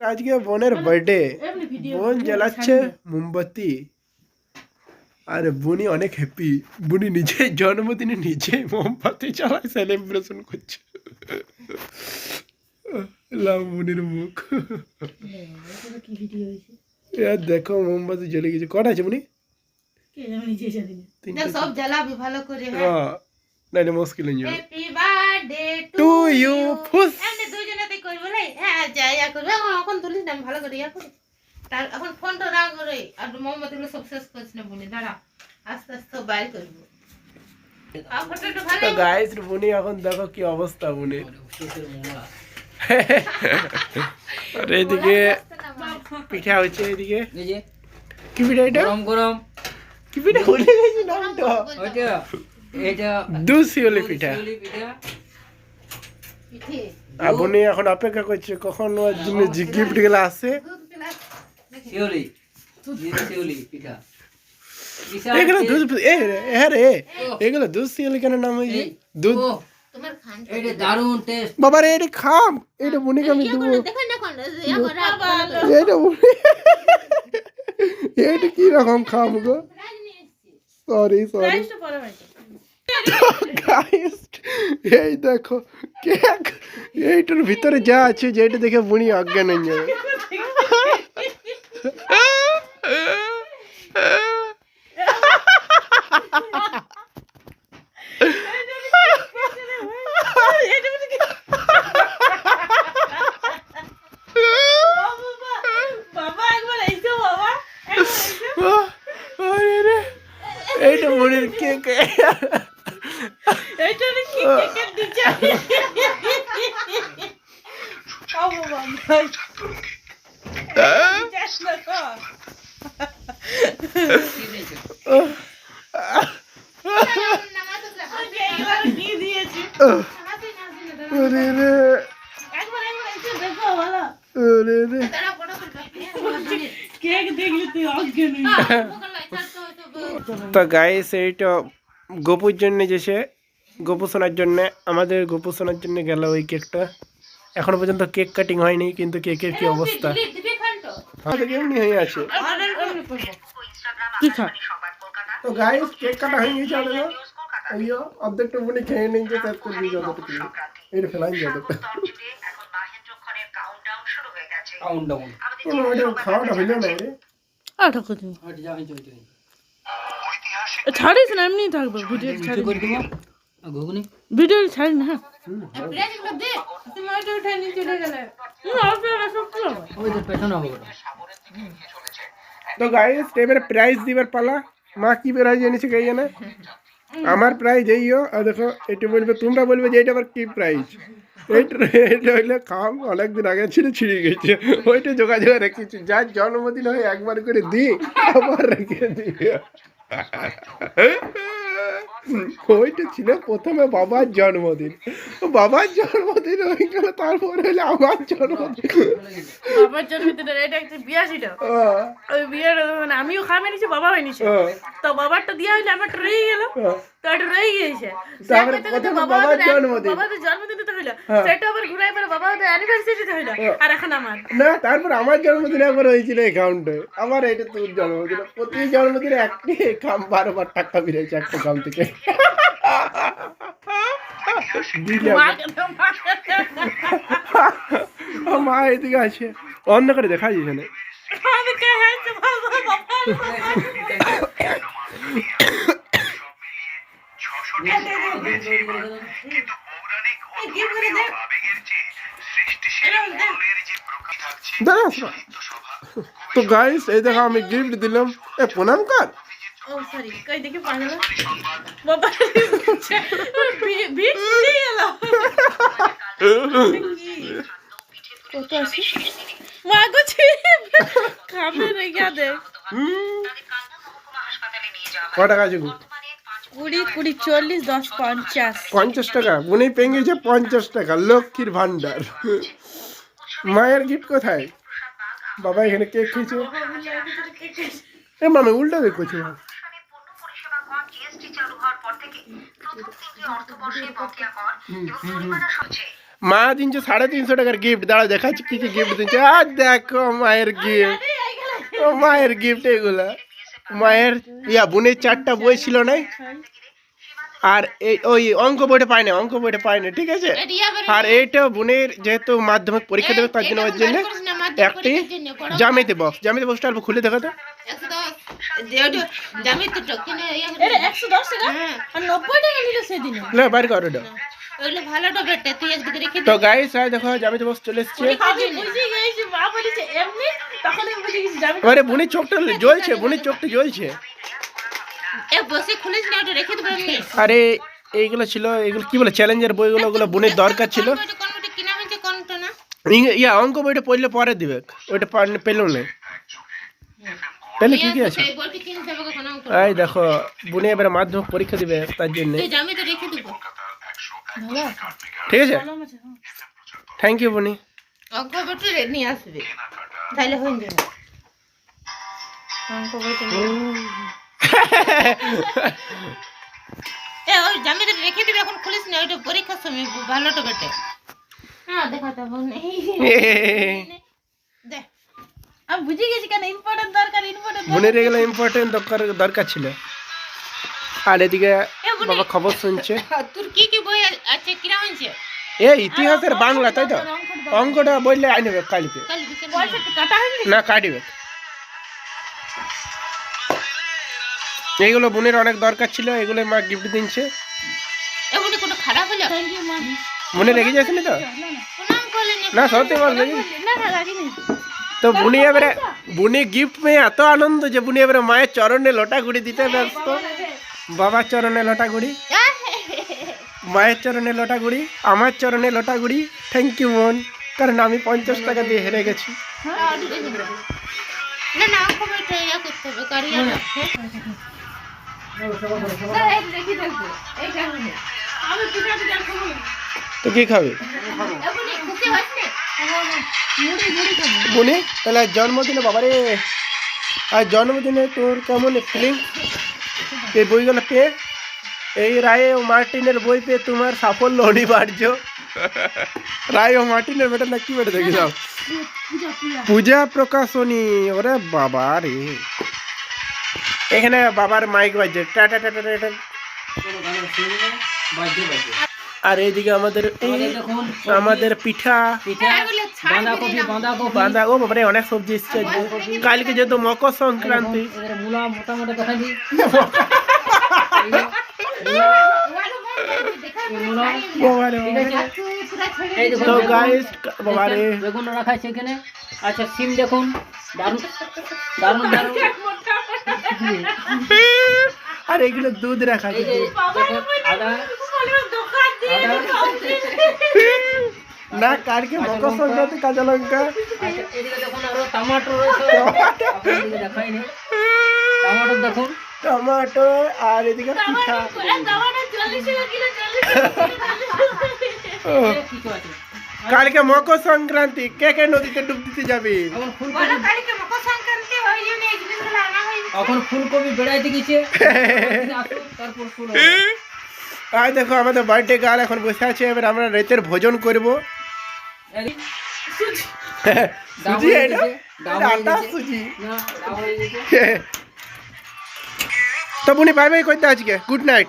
আজকে বোনের বার্থডে বোন জ্বালাচ্ছে মোমবাতি। আর বুনি অনেক হ্যাপি বুনি নিজে জন্মদিনে নিজে মোমবাতি জ্বালায় সেলিব্রেশন করছে। লাভ বুনির মুখ। দেখো মোমবাতি জ্বলে গেছে। কটা আছে বুনি? না সব জ্বালাবি ভালো করে হ্যাঁ। না না মুশকিল হয়ে হ্যাপি বার্থডে টু ইউ ফুস করব বলে? হ্যাঁ যা ইয়া করবে। এখন এখন তুলিস না আমি ভালো করে ইয়া করি। তার এখন ফোনটা না করে আর মোমবাতিগুলো সব শেষ করছি না বলি। দাঁড়া আস্তে আস্তে বাইর করব তো গাইস বুনি এখন দেখো কি অবস্থা বুনির আর পিঠা হচ্ছে এদিকে। কি পিঠা এটা? গরম গরম। কি পিঠা? ভুলে গেছি নামটা। এটা দুধ শিওলি পিঠা। পিঠা। বুনি এখন অপেক্ষা করছে কখন গিফটগুলো আসে এগুলো দুধ এ হ্যাঁ রে এগুলো দুধ কেন নাম হয়েছে দুধ? বাবা রে এটা খাম। এটা আমি দেবো। এটা এটা কি রকম খাম গো? সরি সরি গাইস এই দেখো কেক এইটার ভিতরে যা আছে যেটা দেখে বুনি অজ্ঞান হয়ে যাবে বাবা একবার এইসো বাবা একবার এইসো। আরে রে, এইটা বুনির কেক এইটা না কি কেকের দিচ্ছে ও বাবা যাস না তো এইবার কি দিয়েছি আরে রে একবার একবার এইসো দেখো ভালো আরে রে কেক দেখলি তুই অজ্ঞান হয়ে যাবি। তো গাইস এইটা গোপুর জন্য যেছে গোপু সোনার জন্য, আমাদের গোপু সোনার জন্য গেল ওই কেকটা এখনও পর্যন্ত কেক কাটিং হয়নি কিন্তু কেকের কি অবস্থা? আমাদের এমনি হয়ে আছে। কি তো গাইস কেক কাটা হয়ে গেছে আমাদের আইয়ো অর্ধেকটা মনে খেয়ে নিয়েছে শেষ করে দিয়ে যতটুকু এটা ফেলাই যতটা কাউন্ট ডাউন খাওয়াটা হইল না রে? আটা কত ছাড়িস না এমনি থাকবে ভিডিও করে দিব। ভিডিও ছাড়ি না। হ্যাঁ উঠে নিয়ে চলে গেলে। ওই তো পেছনে হবে তো গাইস এবারে প্রাইজ দিবার পালা। মা কি প্রাইজ এনেছে কে জানে? আমার প্রাইজ এইও আর দেখো এটা বলবে তোমরা বলবে যে এটা আবার কি প্রাইজ এইটা এটা হইলে খাম অনেকদিন আগে ছিল ছিঁড়ে গেছে। ওইটা যোগাযোগ রেখেছি। যার জন্মদিন হয় একবার করে দিই আবার রেখে দিই। ওইটা ছিল প্রথমে বাবার জন্মদিন। বাবার জন্মদিন হয়ে গেল তারপরে হলে আমার জন্মদিন। বাবার জন্মদিনের এটা একটা বিয়া ছিল। ওই বিয়ের মানে আমিও খামে নিছি বাবা হয়ে নিছি আহ, তো বাবারটা দিয়া হইলে আমারটা ট্রেই গেল। আহ। তো এটা রয়ে গিয়েছে বাবা জন্মদিন। তো হইল। হ্যাঁ। সেটা আবার ঘুরাই পরে বাবা ওদের অ্যানিভার্সারিতে হইল। আর এখন আমার। না তারপর আমার জন্মদিনে একবার হয়েছিল অ্যাকাউন্টে আমার এটা তোর জন্মদিনে। প্রতি জন্মদিনে একটি কাম বারবার টাকা বেরিয়েছে একটা কাম থেকে। দিলে আমার- মাকে তো মাকে মা এদিকে আছে অন্য করে দেখা যাচ্ছে না আমি কে হাসছে বাবা বাবা দাঁড়া আসো। তো গাইস এই দেখো আমি গিফট দিলাম এ প্রণাম কর ও সরি কই দেখি পাগল বাবা বিট দিয়ে গেল কত আছে মা গুছি খাবে রেখে দে হুম। টাকা আছে গো? কুড়ি কুড়ি চল্লিশ, দশ পঞ্চাশ। পঞ্চাশ টাকা। উনি পঞ্চাশ টাকা, লক্ষ্মীর মায়ের গিফট কোথায়? বাবা এখানে কেক খেয়েছে। এ মামা, উল্টা করছে। মা। দিনছে সাড়ে তিনশো টাকার গিফট দাঁড়া, দেখাচ্ছি কি কি গিফট দিচ্ছে আর দেখো, মায়ের গিফট মায়ের গিফট এগুলো। মায়ের ইয়া বোনের চারটা বই ছিল না? আর এই ওই অঙ্ক বইটা পায় না অঙ্ক বইটা পায় না ঠিক আছে? আর এইটা বোনের যেহেতু মাধ্যমিক পরীক্ষা দেবে তার জন্য ওর জন্য একটি জামিতে বক্স জামিতে বক্সটা অল্প খুলে দেখো তো। ইয়ে আর লে বাইর করো ওটা ভালো ডবেটে তুই একদিকে রেখে তো গাইস আর দেখো জামিতে বক্স চলে এসছে। বুঝে গেছি মা বলেছে এমনি? তখন আমি বুঝে গেছি যাবে আরে বোনের চোখটা জ্বলছে বোনের চোখটা জ্বলছে। এ বসে খুলিস না ওটা রেখে দেবো আরে এইগুলো ছিল এগুলো কি বলে চ্যালেঞ্জের বইগুলো ওগুলো বোনের দরকার ছিল। কোনটা কোনটা কিনা হয়েছে কোনটা না? ইয়া অঙ্ক বইটা পড়লে পরে দিবে ওইটা পেল না। পেলে কি কি আছে? এই দেখো বোনে এবারে মাধ্যমিক পরীক্ষা দিবে তার জন্য। তুই জামি তো রেখে দেবো। ঠিক আছে। থ্যাংক ইউ বনি নিয়ে আসবে। তাহলে হয়ে যাবে। অঙ্ক এ ওই জামিতে রেখে দিবি এখন খুলিস না ওইটা পরীক্ষার সময় ভালো ডবেটে হ্যাঁ দেখা তো নেই দেখ আমি বুঝে গেছি কেন ইম্পর্টেন্ট দরকার ইম্পর্টেন্ট বোনের এগুলো ইম্পর্টেন্ট দরকার দরকার ছিল। আর এদিকে বাবা খবর শুনছে। তোর কি কি বই আছে? কিনা হয়েছে? এ ইতিহাসের বাংলা তাই তো? অঙ্কটা বললে আই নেবে কালকে না কাটিবে এইগুলো বোনের অনেক দরকার ছিল এগুলো মা গিফট দিচ্ছে এমনি কোনো খারাপ হলো? থ্যাংক ইউ মা মনে রেখে যাচ্ছিনি তো? না সত্যি বলবে না না রাখিনি। তো বুনি এবারে বুনি গিফট পেয়ে এত আনন্দ যে বুনি এবারে মায়ের চরণে লোটা গুড়ি দিতে ব্যস্ত। বাবার চরণে লোটা গুড়ি মায়ের চরণে লোটা গুড়ি আমার চরণে লোটা গুড়ি থ্যাংক ইউ মন। কারণ আমি পঞ্চাশ টাকা দিয়ে হেরে গেছি। তো কি খাবে? বুনি তাহলে জন্মদিনে বাবারে আজ জন্মদিনে তোর কেমন ফিলিং এই বইগুলো পেয়ে এই রায় ও মার্টিনের বই পেয়ে তোমার সাফল্য অনিবার্য। রায় ও মার্টিনের বেটা না কি বেটা দেখি যাও। পূজা প্রকাশনী ওরে বাবা রে। এখানে বাবার মাইক বাজছে টাটা টাটা বাজছে আর এইদিকে আমাদের আমাদের আমাদের পিঠা। পিঠা। বাঁধাকপি বাঁধাকপি অনেক সবজি এসছে কালকে যেহেতু মকর সংক্রান্তি মূলা মোটামুটি দেখা দিই মূলা বাবারে ঠিক আছে এই দেখুন তো গাইস বাবারে বেগুন রাখা আছে এখানে আচ্ছা সিম দেখুন দারুণ আর এগুলো দুধ রাখা আছে আদা আদা না কালকে মকর সংক্রান্তি কাঁচা লঙ্কা। আচ্ছা এদিকে দেখুন আরও টমাটো দেখুন। আর এদিকে পিঠা। কালকে মকর সংক্রান্তি কে কে নদীতে ডুব দিতে যাবে? এখন ফুলকপি বেড়াইতে গেছে। তারপর ফুল আর দেখো আমাদের বার্থডে গার্ল এখন বসে আছে এবার আমরা রাতের ভোজন করব। সুজি এটা ডাব এটা হয়ে আটা গেছে। সুজি না ডাব হয়ে গেছে। তো বুনি বাই বাই করতে আজকে গুড নাইট